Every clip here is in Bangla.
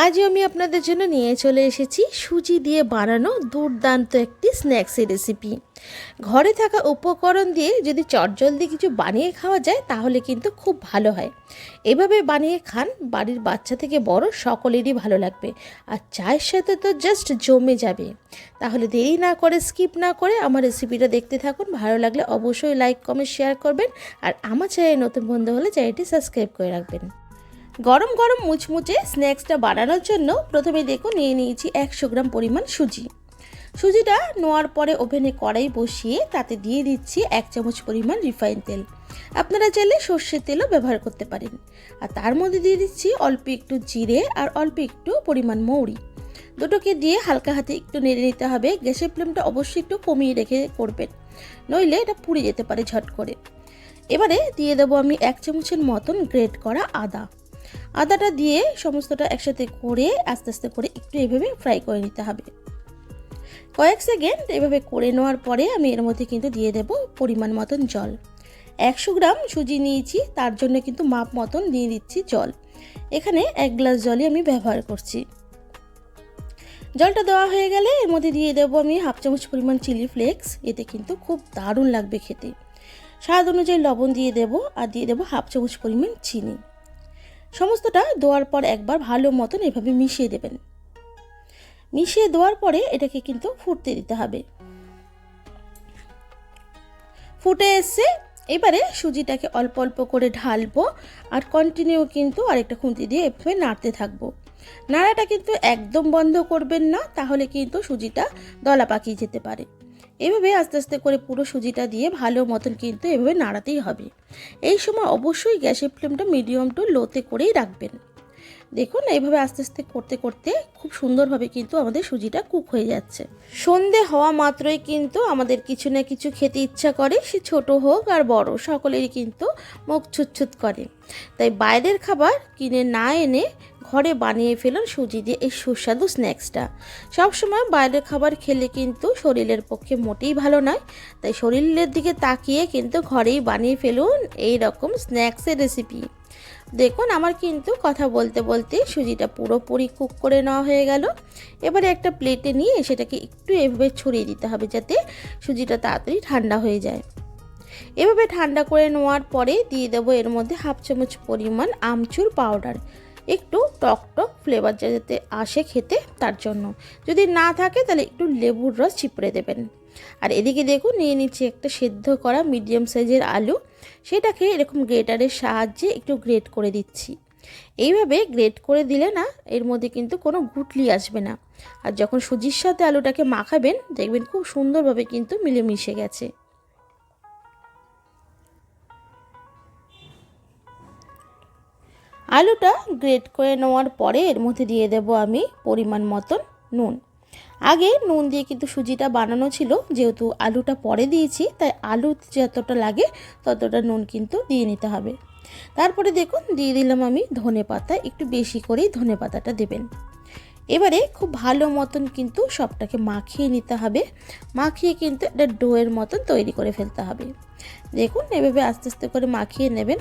আজও আমি আপনাদের জন্য নিয়ে চলে এসেছি সুজি দিয়ে বানানো দুর্দান্ত একটি স্ন্যাক্সের রেসিপি ঘরে থাকা উপকরণ দিয়ে যদি চটজলদি কিছু বানিয়ে খাওয়া যায়, তাহলে কিন্তু খুব ভালো হয়। এভাবে বানিয়ে খান, বাড়ির বাচ্চা থেকে বড় সকলেরই ভালো লাগবে। আর চায়ের সাথে তো জাস্ট জমে যাবে। তাহলে দেরি না করে স্কিপ না করে আমার রেসিপিটা দেখতে থাকুন। ভালো লাগলে অবশ্যই লাইক কমেন্ট শেয়ার করবেন। আর আমার চ্যানেল নতুন বন্ধু হলে চ্যানেলটি সাবস্ক্রাইব করে রাখবেন। গরম গরম মুচমুচে স্ন্যাক্সটা বানানোর জন্য প্রথমে দেখুন নিয়ে নিয়েছি একশো গ্রাম পরিমাণ সুজি। সুজিটা নোয়ার পরে ওভেনে কড়াই বসিয়ে তাতে দিয়ে দিচ্ছি এক চামচ পরিমাণ রিফাইন তেল। আপনারা চাইলে সর্ষের তেলও ব্যবহার করতে পারেন। আর তার মধ্যে দিয়ে দিচ্ছি অল্প একটু জিরে আর অল্প একটু পরিমাণ মৌরি। দুটোকে দিয়ে হালকা হাতে একটু নেড়ে নিতে হবে। গ্যাসের ফ্লেমটা অবশ্যই একটু কমিয়ে রেখে করবেন। নইলে এটা পুড়ে যেতে পারে ঝট করে এবারে দিয়ে দেবো আমি এক চামচের মতন গ্রেট করা আদা। আদাটা দিয়ে সমস্তটা একসাথে করে আস্তে আস্তে করে একটু এভাবে ফ্রাই করে নিতে হবে। কয়েক সেকেন্ড এভাবে করে নেওয়ার পরে আমি এর মধ্যে কিন্তু দিয়ে দেব পরিমাণ মতন জল। একশো গ্রাম সুজি নিয়েছি, তার জন্য কিন্তু মাপ মতন দিয়ে দিচ্ছি জল। এখানে এক গ্লাস জলই আমি ব্যবহার করছি। জলটা দেওয়া হয়ে গেলে এর মধ্যে দিয়ে দেবো আমি হাফ চামচ পরিমাণ চিলি ফ্লেক্স, এতে কিন্তু খুব দারুণ লাগবে খেতে। স্বাদ অনুযায়ী লবণ দিয়ে দেবো আর দিয়ে দেবো হাফ চামচ পরিমাণ চিনি। সমস্তটা দেওয়ার পর একবার ভালো মতন এভাবে মিশিয়ে দেবেন। মিশিয়ে দেওয়ার পরে এটাকে কিন্তু ফুটতে দিতে হবে। ফুটে এসছে এবারে সুজিটাকে অল্প অল্প করে ঢালবো আর কন্টিনিউ কিন্তু আরেকটা খুন্তি দিয়ে এভাবে নাড়তে থাকব। নাড়াটা কিন্তু একদম বন্ধ করবেন না, তাহলে কিন্তু সুজিটা দলা পাকিয়ে যেতে পারে। এভাবে আস্তে আস্তে করে পুরো সুজিটা দিয়ে ভালো মতন কিন্তু এভাবে নাড়াতেই হবে। এই সময় অবশ্যই গ্যাসের ফ্লেমটা মিডিয়াম টু লোতে করেই রাখবেন। দেখুন, এইভাবে আস্তে আস্তে করতে করতে খুব সুন্দরভাবে কিন্তু আমাদের সুজিটা কুক হয়ে যাচ্ছে। সন্ধে হওয়া মাত্রই কিন্তু আমাদের কিছু না কিছু খেতে ইচ্ছা করে, সে ছোট হোক আর বড়, সকলেরই কিন্তু মুখ ছুটছুট করে। তাই বাইরের খাবার কিনে না এনে ঘরে বানিয়ে ফেলুন সুজি দিয়ে এই সুস্বাদু স্ন্যাক্সটা। সবসময় বাইরের খাবার খেলে কিন্তু শরীরের পক্ষে মোটেই ভালো নয়। তাই শরীরের দিকে তাকিয়ে কিন্তু ঘরেই বানিয়ে ফেলুন এই রকম স্ন্যাক্সের রেসিপি। দেখুন, আমার কিন্তু কথা বলতে বলতে সুজিটা পুরোপুরি কুক করে নেওয়া হয়ে গেল। এবারে একটা প্লেটে নিয়ে সেটাকে একটু এভাবে ছড়িয়ে দিতে হবে যাতে সুজিটা তাড়াতাড়ি ঠান্ডা হয়ে যায়। এভাবে ঠান্ডা করে নেওয়ার পরে দিয়ে দেবো এর মধ্যে হাফ চামচ পরিমাণ আমচুর পাউডার। একটু টক টক ফ্লেভার যাতে আসে খেতে, তার জন্য। যদি না থাকে তাহলে একটু লেবুর রস চিপড়ে দেবেন। আর এদিকে দেখুন, নিয়ে নিচ্ছি একটা সেদ্ধ করা মিডিয়াম সাইজের আলু। সেটাকে এরকম গ্রেটারের সাহায্যে একটু গ্রেট করে দিচ্ছি। এইভাবে গ্রেট করে দিলে না, এর মধ্যে কিন্তু কোনো গুটলি আসবে না। আর যখন সুজির সাথে আলুটাকে মাখাবেন, দেখবেন খুব সুন্দরভাবে কিন্তু মিলেমিশে গেছে। আলুটা গ্রেট করে নেওয়ার পরে এর মধ্যে দিয়ে দেব আমি পরিমাণ মতন নুন। আগে নুন দিয়ে কিন্তু সুজিটা বানানো ছিল, যেহেতু আলুটা পরে দিয়েছি, তাই আলু যতটা লাগে ততটা নুন কিন্তু দিয়ে নিতে হবে। তারপরে দেখুন, দিয়ে দিলাম আমি ধনে পাতা, একটু বেশি করেই ধনে পাতাটা দেবেন। এবারে খুব ভালো মতন কিন্তু সবটাকে মাখিয়ে নিতে হবে। মাখিয়ে কিন্তু একটা ডোয়ের মতন তৈরি করে ফেলতে হবে। দেখুন, এভাবে আস্তে আস্তে করে মাখিয়ে নেবেন।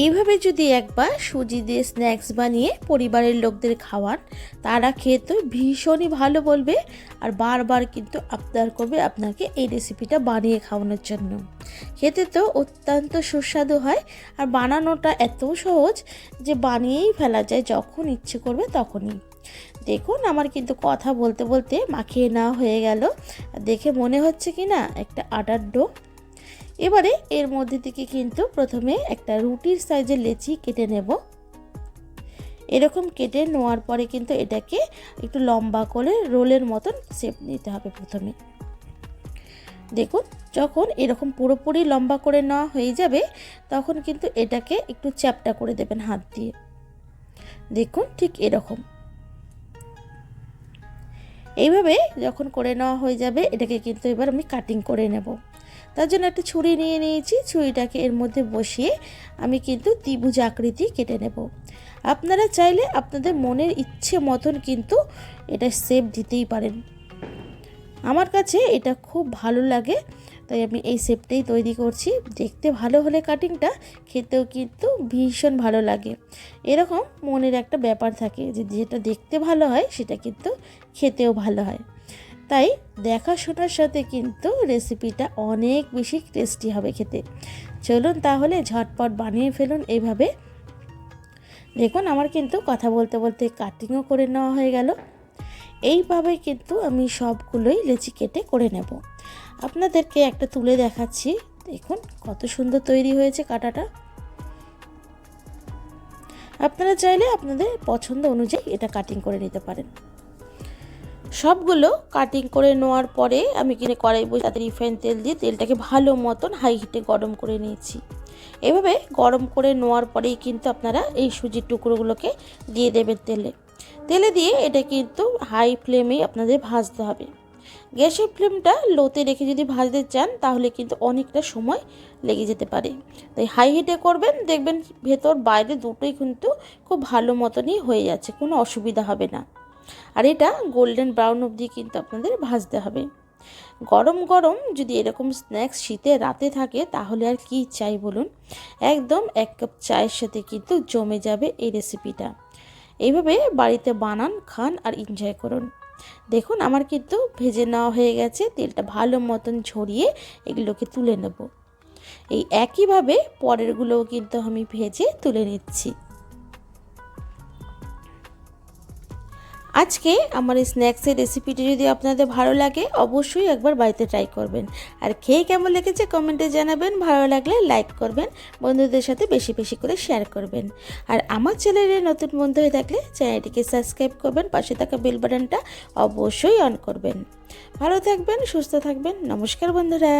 এইভাবে যদি একবার সুজি দিয়ে স্ন্যাক্স বানিয়ে পরিবারের লোকদের খাওয়ান, তারা খেয়ে তো ভীষণই ভালো বলবে আর বারবার কিন্তু আবদার করবে আপনাকে এই রেসিপিটা বানিয়ে খাওয়ানোর জন্য। খেতে তো অত্যন্ত সুস্বাদু হয় আর বানানোটা এত সহজ যে বানিয়েই ফেলা যায়, যখন ইচ্ছে করবে তখনই। দেখুন, আমার কিন্তু কথা বলতে বলতে মাখিয়ে নেওয়া হয়ে গেল। দেখে মনে হচ্ছে কি না, একটা আটার ডো এবারে এর মধ্যে থেকে কিন্তু প্রথমে একটা রুটির সাইজের লেচি কেটে নেব। এরকম কেটে নেওয়ার পরে কিন্তু এটাকে একটু লম্বা করে রোলের মতন শেপ নিতে হবে প্রথমে। দেখুন, যখন এরকম পুরোপুরি লম্বা করে নেওয়া হয়ে যাবে, তখন কিন্তু এটাকে একটু চ্যাপটা করে দেবেন হাত দিয়ে। দেখুন, ঠিক এরকম। এইভাবে যখন করে নেওয়া হয়ে যাবে, এটাকে কিন্তু এবার আমি কাটিং করে নেব। তার জন্য একটা ছুরি নিয়ে নিয়েছি। ছুরিটাকে এর মধ্যে বসিয়ে আমি কিন্তু ত্রিভুজ আকৃতি কেটে নেব। আপনারা চাইলে আপনাদের মনের ইচ্ছে মতন কিন্তু এটা শেপ দিতেই পারেন। আমার কাছে এটা খুব ভালো লাগে, তাই আমি এই শেপটাই তৈরি করছি। দেখতে ভালো হলে কাটিংটা খেতেও কিন্তু ভীষণ ভালো লাগে। এরকম মনের একটা ব্যাপার থাকে যে যেটা দেখতে ভালো হয়, সেটা কিন্তু খেতেও ভালো হয়। তাই দেখাশোনার সাথে কিন্তু রেসিপিটা অনেক বেশি টেস্টি হবে খেতে। চলুন তাহলে ঝটপট বানিয়ে ফেলুন এইভাবে দেখুন, আমার কিন্তু কথা বলতে বলতে কাটিংও করে নেওয়া হয়ে গেল। এইভাবে কিন্তু আমি সবগুলোই লেচি কেটে করে নেব। আপনাদেরকে একটা তুলে দেখাচ্ছি। দেখুন, কত সুন্দর তৈরি হয়েছে কাটাটা। আপনারা চাইলে আপনাদের পছন্দ অনুযায়ী এটা কাটিং করে নিতে পারেন। সবগুলো কাটিং করে নেওয়ার পরে আমি কিনে কড়াই বসে তাতে রিফাইন তেল দিয়ে তেলটাকে ভালো মতন হাই হিটে গরম করে নিয়েছি। এভাবে গরম করে নেওয়ার পরেই কিন্তু আপনারা এই সুজির টুকরোগুলোকে দিয়ে দেবেন তেলে। তেলে দিয়ে এটা কিন্তু হাই ফ্লেমেই আপনাদের ভাজতে হবে। গ্যাসের ফ্লেমটা লোতে রেখে যদি ভাজতে চান, তাহলে কিন্তু অনেকটা সময় লেগে যেতে পারে। তাই হাই হিটে করবেন, দেখবেন ভেতর বাইরে দুটোই কিন্তু খুব ভালো মতনই হয়ে যাচ্ছে, কোনো অসুবিধা হবে না। আর এটা গোল্ডেন ব্রাউন অবধি কিন্তু আপনাদের ভাজতে হবে। গরম গরম যদি এরকম স্ন্যাক্স শীতে রাতে থাকে, তাহলে আর কি চাই বলুন? একদম এক কাপ চায়ের সাথে কিন্তু জমে যাবে এই রেসিপিটা এইভাবে বাড়িতে বানান, খান আর এনজয় করুন। দেখুন, আমার কিন্তু ভেজে নেওয়া হয়ে গেছে, তেলটা ভালো মতন ঝরিয়ে এগুলোকে তুলে নেব। এই একইভাবে পরেরগুলোও কিন্তু আমি ভেজে তুলে নিচ্ছি। আজকে আমার এই স্ন্যাক্সের রেসিপিটি যদি আপনাদের ভালো লাগে, অবশ্যই একবার বাড়িতে ট্রাই করবেন। আর খেয়ে কেমন লেগেছে কমেন্টে জানাবেন, ভালো লাগলে লাইক করবেন, বন্ধুদের সাথে বেশি বেশি করে শেয়ার করবেন। আর আমার চ্যানেলে নতুন বন্ধু হয়ে থাকলে চ্যানেলটিকে সাবস্ক্রাইব করবেন, পাশে থাকা বেল বাটনটা অবশ্যই অন করবেন। ভালো থাকবেন, সুস্থ থাকবেন, নমস্কার বন্ধুরা।